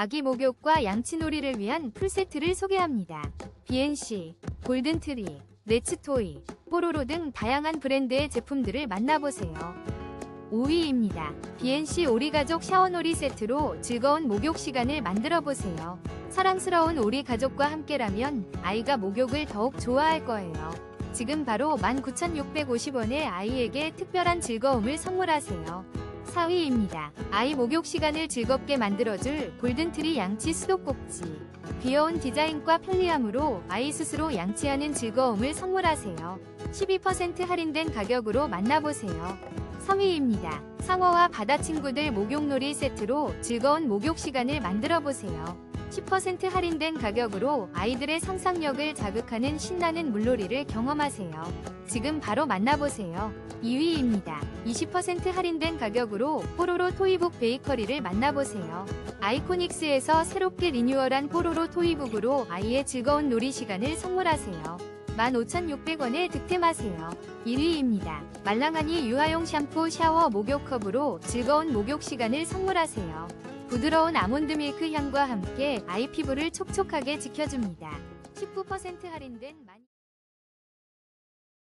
아기 목욕과 양치놀이를 위한 풀세트를 소개합니다. BNC, 골든트리, 레츠토이, 뽀로로 등 다양한 브랜드의 제품들을 만나보세요. 5위입니다. BNC 오리가족 샤워놀이 세트로 즐거운 목욕 시간을 만들어보세요. 사랑스러운 오리 가족과 함께라면 아이가 목욕을 더욱 좋아할 거예요. 지금 바로 19,650원에 아이에게 특별한 즐거움을 선물하세요. 4위입니다. 아이 목욕 시간을 즐겁게 만들어줄 골든트리 양치 수도꼭지. 귀여운 디자인과 편리함으로 아이 스스로 양치하는 즐거움을 선물하세요. 12% 할인된 가격으로 만나보세요. 3위입니다. 상어와 바다 친구들 목욕놀이 세트로 즐거운 목욕 시간을 만들어 보세요. 10% 할인된 가격으로 아이들의 상상력을 자극하는 신나는 물놀이를 경험하세요. 지금 바로 만나보세요. 2위입니다. 20% 할인된 가격으로 뽀로로 토이북 베이커리를 만나보세요. 아이코닉스에서 새롭게 리뉴얼한 뽀로로 토이북으로 아이의 즐거운 놀이 시간을 선물하세요. 15,600원에 득템하세요. 1위입니다. 말랑하니 유아용 샴푸 샤워 목욕컵으로 즐거운 목욕 시간을 선물하세요. 부드러운 아몬드 밀크 향과 함께 아이 피부를 촉촉하게 지켜줍니다. 19% 할인된 만...